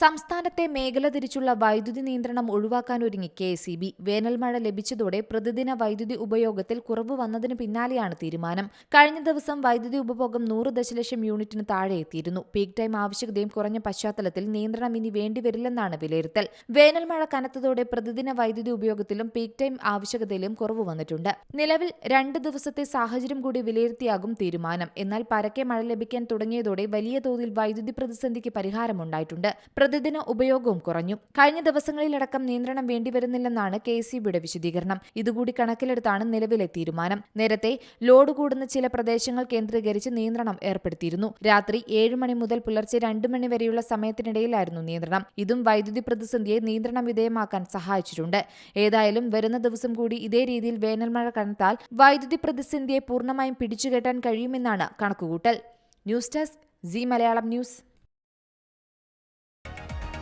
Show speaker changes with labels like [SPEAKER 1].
[SPEAKER 1] സംസ്ഥാനത്തെ മേഖല തിരിച്ചുള്ള വൈദ്യുതി നിയന്ത്രണം ഒഴിവാക്കാനൊരുങ്ങി കെ സി ബി. വേനൽമഴ ലഭിച്ചതോടെ പ്രതിദിന വൈദ്യുതി ഉപയോഗത്തിൽ കുറവ് വന്നതിന് പിന്നാലെയാണ് തീരുമാനം. കഴിഞ്ഞ ദിവസം വൈദ്യുതി ഉപഭോഗം നൂറ് ദശലക്ഷം യൂണിറ്റിന് താഴെ എത്തിയിരുന്നു. പീക്ക് ടൈം ആവശ്യകതയും കുറഞ്ഞ പശ്ചാത്തലത്തിൽ നിയന്ത്രണം ഇനി വേണ്ടിവരില്ലെന്നാണ് വിലയിരുത്തൽ. വേനൽമഴ കനത്തതോടെ പ്രതിദിന വൈദ്യുതി ഉപയോഗത്തിലും പീക്ക് ടൈം ആവശ്യകതയിലും കുറവ് വന്നിട്ടുണ്ട്. നിലവിൽ രണ്ട് ദിവസത്തെ സാഹചര്യം കൂടി വിലയിരുത്തിയാകും തീരുമാനം. എന്നാൽ പരക്കെ മഴ ലഭിക്കാൻ തുടങ്ങിയതോടെ വലിയ തോതിൽ വൈദ്യുതി പ്രതിസന്ധിക്ക് പരിഹാരമുണ്ടായിട്ടുണ്ട്. പ്രതിദിന ഉപയോഗവും കുറഞ്ഞു. കഴിഞ്ഞ ദിവസങ്ങളിലടക്കം നിയന്ത്രണം വേണ്ടിവരുന്നില്ലെന്നാണ് കെ സി ബിയുടെ വിശദീകരണം. ഇതുകൂടി കണക്കിലെടുത്താണ് നിലവിലെ തീരുമാനം. നേരത്തെ ലോഡ് കൂടുന്ന ചില പ്രദേശങ്ങൾ കേന്ദ്രീകരിച്ച് നിയന്ത്രണം ഏർപ്പെടുത്തിയിരുന്നു. രാത്രി ഏഴ് മണി മുതൽ പുലർച്ചെ രണ്ട് മണി വരെയുള്ള സമയത്തിനിടയിലായിരുന്നു നിയന്ത്രണം. ഇതും വൈദ്യുതി പ്രതിസന്ധിയെ നിയന്ത്രണ വിധേയമാക്കാൻ സഹായിച്ചിട്ടുണ്ട്. ഏതായാലും വരുന്ന ദിവസം കൂടി ഇതേ രീതിയിൽ വേനൽ മഴ കനത്താൽ വൈദ്യുതി പ്രതിസന്ധിയെ പൂർണമായും പിടിച്ചുകെട്ടാൻ കഴിയുമെന്നാണ് കണക്കുകൂട്ടൽ. News desk Zee Malayalam news.